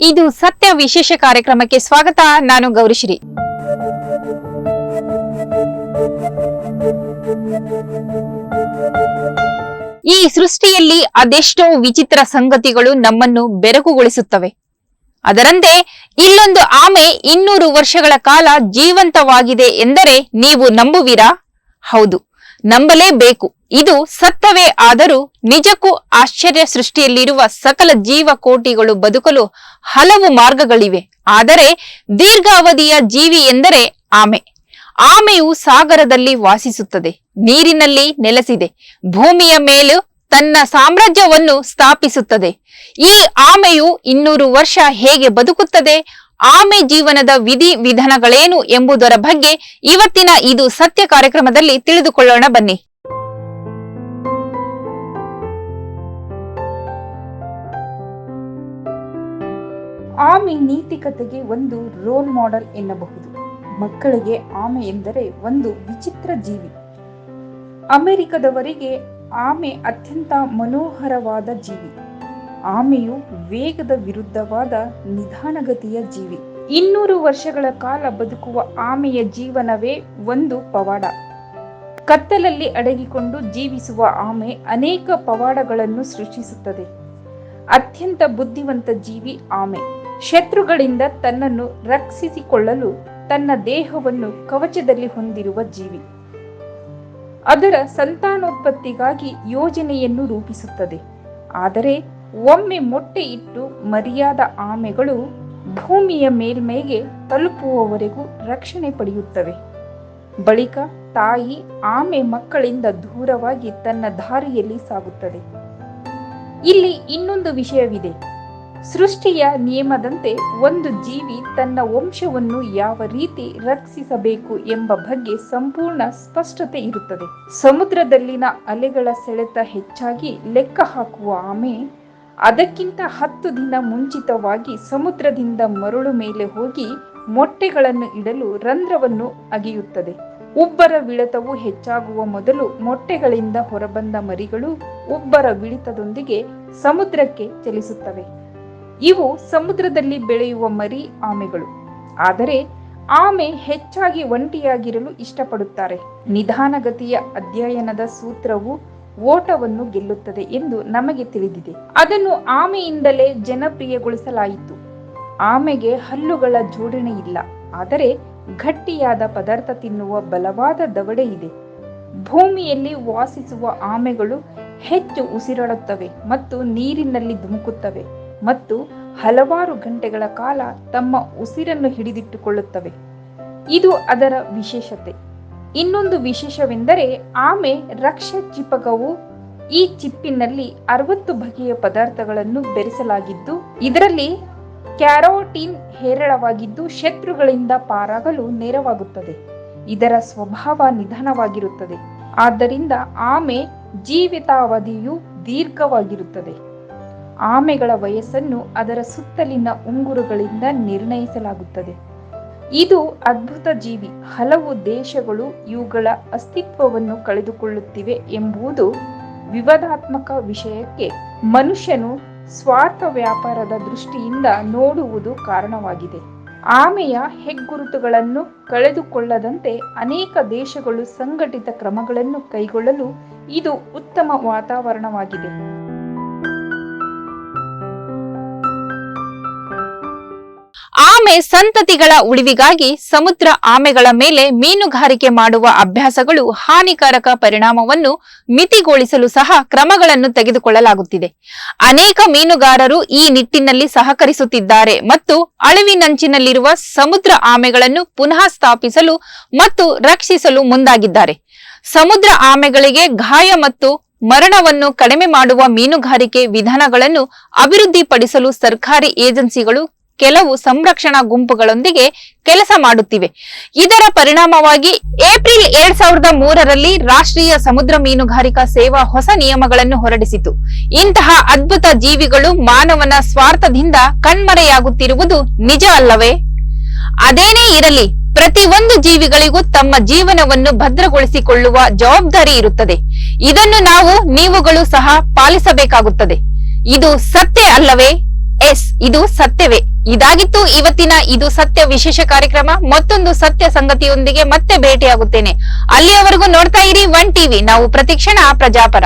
ಇದು ಸತ್ಯ ವಿಶೇಷ ಕಾರ್ಯಕ್ರಮಕ್ಕೆ ಸ್ವಾಗತ. ನಾನು ಗೌರಿಶ್ರೀ. ಈ ಸೃಷ್ಟಿಯಲ್ಲಿ ಅದೆಷ್ಟೋ ವಿಚಿತ್ರ ಸಂಗತಿಗಳು ನಮ್ಮನ್ನು ಬೆರಗುಗೊಳಿಸುತ್ತವೆ ಅದರಂತೆ ಇಲ್ಲೊಂದು ಆಮೆ ಇನ್ನೂರು ವರ್ಷಗಳ ಕಾಲ ಜೀವಂತವಾಗಿದೆ ಎಂದರೆ ನೀವು ನಂಬುವಿರಾ? ಹೌದು. ನಂಬಲೇಬೇಕು. ಇದು ಸತ್ತವೇ ಆದರೂ ನಿಜಕ್ಕೂ ಆಶ್ಚರ್ಯ ಸೃಷ್ಟಿಯಲ್ಲಿರುವ ಸಕಲ ಜೀವಕೋಟಿಗಳು ಬದುಕಲು ಹಲವು ಮಾರ್ಗಗಳಿವೆ. ಆದರೆ ದೀರ್ಘಾವಧಿಯ ಜೀವಿ ಎಂದರೆ ಆಮೆ. ಆಮೆಯು ಸಾಗರದಲ್ಲಿ ವಾಸಿಸುತ್ತದೆ. ನೀರಿನಲ್ಲಿ ನೆಲೆಸಿದೆ. ಭೂಮಿಯ ಮೇಲೂ ತನ್ನ ಸಾಮ್ರಾಜ್ಯವನ್ನು ಸ್ಥಾಪಿಸುತ್ತದೆ. ಈ ಆಮೆಯು ಇನ್ನೂರು ವರ್ಷ ಹೇಗೆ ಬದುಕುತ್ತದೆ? ಆಮೆ ಜೀವನದ ವಿಧಿ ವಿಧಾನಗಳೇನು ಎಂಬುದರ ಬಗ್ಗೆ ಇವತ್ತಿನ ಇದು ಸತ್ಯ ಕಾರ್ಯಕ್ರಮದಲ್ಲಿ ತಿಳಿದುಕೊಳ್ಳೋಣ ಬನ್ನಿ. ಆಮೆ ನೀತಿಕತೆಗೆ ಒಂದು ರೋಲ್ ಮಾಡೆಲ್ ಎನ್ನಬಹುದು. ಮಕ್ಕಳಿಗೆ ಆಮೆ ಎಂದರೆ ಒಂದು ವಿಚಿತ್ರ ಜೀವಿ. ಅಮೆರಿಕದವರಿಗೆ ಆಮೆ ಅತ್ಯಂತ ಮನೋಹರವಾದ ಜೀವಿ. ಆಮೆಯು ವೇಗದ ವಿರುದ್ಧವಾದ ನಿಧಾನಗತಿಯ ಜೀವಿ. ಇನ್ನೂರು ವರ್ಷಗಳ ಕಾಲ ಬದುಕುವ ಆಮೆಯ ಜೀವನವೇ ಒಂದು ಪವಾಡ. ಕತ್ತಲಲ್ಲಿ ಅಡಗಿಕೊಂಡು ಜೀವಿಸುವ ಆಮೆ ಅನೇಕ ಪವಾಡಗಳನ್ನು ಸೃಷ್ಟಿಸುತ್ತದೆ. ಅತ್ಯಂತ ಬುದ್ಧಿವಂತ ಜೀವಿ ಆಮೆ. ಶತ್ರುಗಳಿಂದ ತನ್ನನ್ನು ರಕ್ಷಿಸಿಕೊಳ್ಳಲು ತನ್ನ ದೇಹವನ್ನು ಕವಚದಲ್ಲಿ ಹೊಂದಿರುವ ಜೀವಿ. ಅದರ ಸಂತಾನೋತ್ಪತ್ತಿಗಾಗಿ ಯೋಜನೆಯನ್ನು ರೂಪಿಸುತ್ತದೆ. ಆದರೆ ಒಮ್ಮೆ ಮೊಟ್ಟೆ ಇಟ್ಟು ಮರಿಯಾದ ಆಮೆಗಳು ಭೂಮಿಯ ಮೇಲ್ಮೈಗೆ ತಲುಪುವವರೆಗೂ ರಕ್ಷಣೆ ಪಡೆಯುತ್ತವೆ. ಬಳಿಕ ತಾಯಿ ಆಮೆ ಮಕ್ಕಳಿಂದ ದೂರವಾಗಿ ತನ್ನ ದಾರಿಯಲ್ಲಿ ಸಾಗುತ್ತದೆ. ಇಲ್ಲಿ ಇನ್ನೊಂದು ವಿಷಯವಿದೆ. ಸೃಷ್ಟಿಯ ನಿಯಮದಂತೆ ಒಂದು ಜೀವಿ ತನ್ನ ವಂಶವನ್ನು ಯಾವ ರೀತಿ ರಕ್ಷಿಸಬೇಕು ಎಂಬ ಬಗ್ಗೆ ಸಂಪೂರ್ಣ ಸ್ಪಷ್ಟತೆ ಇರುತ್ತದೆ. ಸಮುದ್ರದಲ್ಲಿನ ಅಲೆಗಳ ಸೆಳೆತ ಹೆಚ್ಚಾಗಿ ಲೆಕ್ಕ ಹಾಕುವ ಆಮೆ, ಅದಕ್ಕಿಂತ ಹತ್ತು ದಿನ ಮುಂಚಿತವಾಗಿ ಸಮುದ್ರದಿಂದ ಮರಳು ಮೇಲೆ ಹೋಗಿ ಮೊಟ್ಟೆಗಳನ್ನು ಇಡಲು ರಂಧ್ರವನ್ನು ಅಗೆಯುತ್ತದೆ. ಉಬ್ಬರ ವಿಳತವು ಹೆಚ್ಚಾಗುವ ಮೊದಲು ಮೊಟ್ಟೆಗಳಿಂದ ಹೊರಬಂದ ಮರಿಗಳು ಉಬ್ಬರ ವಿಳಿತದೊಂದಿಗೆ ಸಮುದ್ರಕ್ಕೆ ಚಲಿಸುತ್ತವೆ. ಇವು ಸಮುದ್ರದಲ್ಲಿ ಬೆಳೆಯುವ ಮರಿ ಆಮೆಗಳು. ಆದರೆ ಆಮೆ ಹೆಚ್ಚಾಗಿ ಒಂಟಿಯಾಗಿರಲು ಇಷ್ಟಪಡುತ್ತಾರೆ. ನಿಧಾನಗತಿಯ ಅಧ್ಯಯನದ ಸೂತ್ರವು ಓಟವನ್ನು ಗೆಲ್ಲುತ್ತದೆ ಎಂದು ನಮಗೆ ತಿಳಿದಿದೆ. ಅದನ್ನು ಆಮೆಯಿಂದಲೇ ಜನಪ್ರಿಯಗೊಳಿಸಲಾಯಿತು. ಆಮೆಗೆ ಹಲ್ಲುಗಳ ಜೋಡಣೆ ಇಲ್ಲ. ಆದರೆ ಗಟ್ಟಿಯಾದ ಪದಾರ್ಥ ತಿನ್ನುವ ಬಲವಾದ ದವಡೆ ಇದೆ. ಭೂಮಿಯಲ್ಲಿ ವಾಸಿಸುವ ಆಮೆಗಳು ಹೆಚ್ಚು ಉಸಿರಾಡುತ್ತವೆ ಮತ್ತು ನೀರಿನಲ್ಲಿ ಧುಮುಕುತ್ತವೆ. ಮತ್ತು ಹಲವಾರು ಗಂಟೆಗಳ ಕಾಲ ತಮ್ಮ ಉಸಿರನ್ನು ಹಿಡಿದಿಟ್ಟುಕೊಳ್ಳುತ್ತವೆ. ಇದು ಅದರ ವಿಶೇಷತೆ. ಇನ್ನೊಂದು ವಿಶೇಷವೆಂದರೆ ಆಮೆ ರಕ್ಷ ಚಿಪಕವು ಈ ಚಿಪ್ಪಿನಲ್ಲಿ ಅರವತ್ತು ಬಗೆಯ ಪದಾರ್ಥಗಳನ್ನು ಬೆರೆಸಲಾಗಿದ್ದು, ಇದರಲ್ಲಿ ಕ್ಯಾರೋಟಿನ್ ಹೇರಳವಾಗಿದ್ದು ಶತ್ರುಗಳಿಂದ ಪಾರಾಗಲು ನೆರವಾಗುತ್ತದೆ. ಇದರ ಸ್ವಭಾವ ನಿಧಾನವಾಗಿರುತ್ತದೆ. ಆದ್ದರಿಂದ ಆಮೆ ಜೀವಿತಾವಧಿಯು ದೀರ್ಘವಾಗಿರುತ್ತದೆ. ಆಮೆಗಳ ವಯಸ್ಸನ್ನು ಅದರ ಸುತ್ತಲಿನ ಉಂಗುರುಗಳಿಂದ ನಿರ್ಣಯಿಸಲಾಗುತ್ತದೆ. ಇದು ಅದ್ಭುತ ಜೀವಿ. ಹಲವು ದೇಶಗಳು ಇವುಗಳ ಅಸ್ತಿತ್ವವನ್ನು ಕಳೆದುಕೊಳ್ಳುತ್ತಿವೆ ಎಂಬುದು ವಿವಾದಾತ್ಮಕ ವಿಷಯಕ್ಕೆ ಮನುಷ್ಯನು ಸ್ವಾರ್ಥ ವ್ಯಾಪಾರದ ದೃಷ್ಟಿಯಿಂದ ನೋಡುವುದು ಕಾರಣವಾಗಿದೆ. ಆಮೆಯ ಹೆಗ್ಗುರುತುಗಳನ್ನು ಕಳೆದುಕೊಳ್ಳದಂತೆ ಅನೇಕ ದೇಶಗಳು ಸಂಘಟಿತ ಕ್ರಮಗಳನ್ನು ಕೈಗೊಳ್ಳಲು ಇದು ಉತ್ತಮ ವಾತಾವರಣವಾಗಿದೆ. ಆಮೆ ಸಂತತಿಗಳ ಉಳಿವಿಗಾಗಿ ಸಮುದ್ರ ಆಮೆಗಳ ಮೇಲೆ ಮೀನುಗಾರಿಕೆ ಮಾಡುವ ಅಭ್ಯಾಸಗಳು ಹಾನಿಕಾರಕ ಪರಿಣಾಮವನ್ನು ಮಿತಿಗೊಳಿಸಲು ಸಹ ಕ್ರಮಗಳನ್ನು ತೆಗೆದುಕೊಳ್ಳಲಾಗುತ್ತಿದೆ. ಅನೇಕ ಮೀನುಗಾರರು ಈ ನಿಟ್ಟಿನಲ್ಲಿ ಸಹಕರಿಸುತ್ತಿದ್ದಾರೆ ಮತ್ತು ಅಳಿವಿನಂಚಿನಲ್ಲಿರುವ ಸಮುದ್ರ ಆಮೆಗಳನ್ನು ಪುನಃ ಸ್ಥಾಪಿಸಲು ಮತ್ತು ರಕ್ಷಿಸಲು ಮುಂದಾಗಿದ್ದಾರೆ. ಸಮುದ್ರ ಆಮೆಗಳಿಗೆ ಗಾಯ ಮತ್ತು ಮರಣವನ್ನು ಕಡಿಮೆ ಮಾಡುವ ಮೀನುಗಾರಿಕೆ ವಿಧಾನಗಳನ್ನು ಅಭಿವೃದ್ಧಿಪಡಿಸಲು ಸರ್ಕಾರಿ ಏಜೆನ್ಸಿಗಳು ಕೆಲವು ಸಂರಕ್ಷಣಾ ಗುಂಪುಗಳೊಂದಿಗೆ ಕೆಲಸ ಮಾಡುತ್ತಿವೆ. ಇದರ ಪರಿಣಾಮವಾಗಿ ಏಪ್ರಿಲ್ ಎರಡ್ ಸಾವಿರದ ಮೂರರಲ್ಲಿ ರಾಷ್ಟ್ರೀಯ ಸಮುದ್ರ ಮೀನುಗಾರಿಕಾ ಸೇವಾ ಹೊಸ ನಿಯಮಗಳನ್ನು ಹೊರಡಿಸಿತು. ಇಂತಹ ಅದ್ಭುತ ಜೀವಿಗಳು ಮಾನವನ ಸ್ವಾರ್ಥದಿಂದ ಕಣ್ಮರೆಯಾಗುತ್ತಿರುವುದು ನಿಜ ಅಲ್ಲವೇ? ಅದೇನೇ ಇರಲಿ, ಪ್ರತಿ ಒಂದು ಜೀವಿಗಳಿಗೂ ತಮ್ಮ ಜೀವನವನ್ನು ಭದ್ರಗೊಳಿಸಿಕೊಳ್ಳುವ ಜವಾಬ್ದಾರಿ ಇರುತ್ತದೆ. ಇದನ್ನು ನಾವು, ನೀವುಗಳು ಸಹ ಪಾಲಿಸಬೇಕಾಗುತ್ತದೆ. ಇದು ಸತ್ಯ ಅಲ್ಲವೇ? ಎಸ್, ಇದು ಸತ್ಯವೇ. ಇದಾಗಿತ್ತು, ಇವತ್ತಿನ ಇದು ಸತ್ಯ ವಿಶೇಷ ಕಾರ್ಯಕ್ರಮ. ಮತ್ತೊಂದು ಸತ್ಯ ಸಂಗತಿಯೊಂದಿಗೆ ಮತ್ತೆ ಭೇಟಿಯಾಗುತ್ತೇನೆ. ಅಲ್ಲಿಯವರೆಗೂ ನೋಡ್ತಾ ಇರಿ ಒನ್ ಟಿವಿ. ನಾವು ಪ್ರತಿಕ್ಷಣ ಪ್ರಜಾಪರ.